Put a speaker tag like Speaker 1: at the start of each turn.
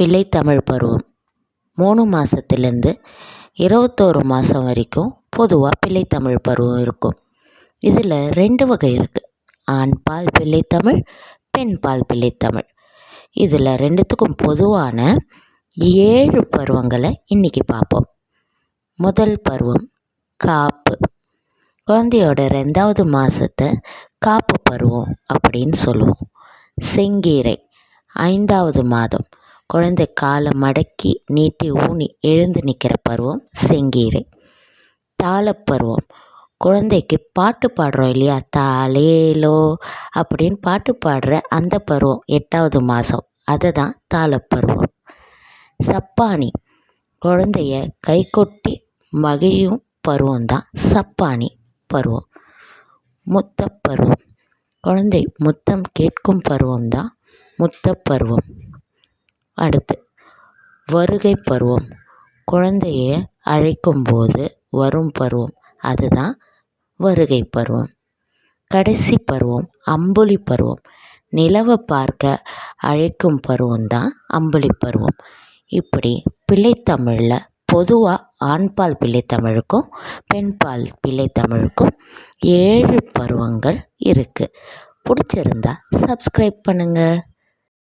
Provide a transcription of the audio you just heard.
Speaker 1: பிள்ளைத்தமிழ் பருவம். மூணு மாதத்துலேருந்து இருபத்தோரு மாதம் வரைக்கும் பொதுவாக பிள்ளைத்தமிழ் பருவம் இருக்கும். இதில் ரெண்டு வகை இருக்குது ஆண் பால் பிள்ளைத்தமிழ் பெண் பால் பிள்ளைத்தமிழ் இதில் ரெண்டுத்துக்கும் பொதுவான ஏழு பருவங்களை இன்றைக்கி பார்ப்போம். முதல் பருவம் காப்பு. குழந்தையோட ரெண்டாவது மாதத்தை காப்பு பருவம் அப்படின்னு சொல்லுவோம். செங்கீரை ஐந்தாவது மாதம். குழந்தை காலை மடக்கி நீட்டி ஊனி எழுந்து நிற்கிற பருவம் செங்கீரை. தாளப்பருவம் குழந்தைக்கு பாட்டு பாடுறோம் இல்லையா? தாலேலோ அப்படின்னு பாட்டு பாடுற அந்த பருவம் எட்டாவது மாதம் அதை தான் தாளப்பருவம் சப்பானி. குழந்தைய கைகொட்டி மகிழும் பருவம் தான் சப்பானி பருவம். முத்தப்பருவம் குழந்தை முத்தம் கேட்கும் பருவம் தான் முத்தப்பருவம் அடுத்து வருகை பருவம். குழந்தைய அழைக்கும்போது வரும் பருவம். அதுதான் வருகை பருவம். கடைசி பருவம் அம்புலி பருவம். நிலவை பார்க்க அழைக்கும் பருவம் தான் அம்புலி பருவம். இப்படி பிள்ளைத்தமிழில் பொதுவாக ஆண்பால் பிள்ளைத்தமிழுக்கும் பெண்பால் பிள்ளைத்தமிழுக்கும் ஏழு பருவங்கள் இருக்குது பிடிச்சிருந்தா சப்ஸ்கிரைப் பண்ணுங்கள்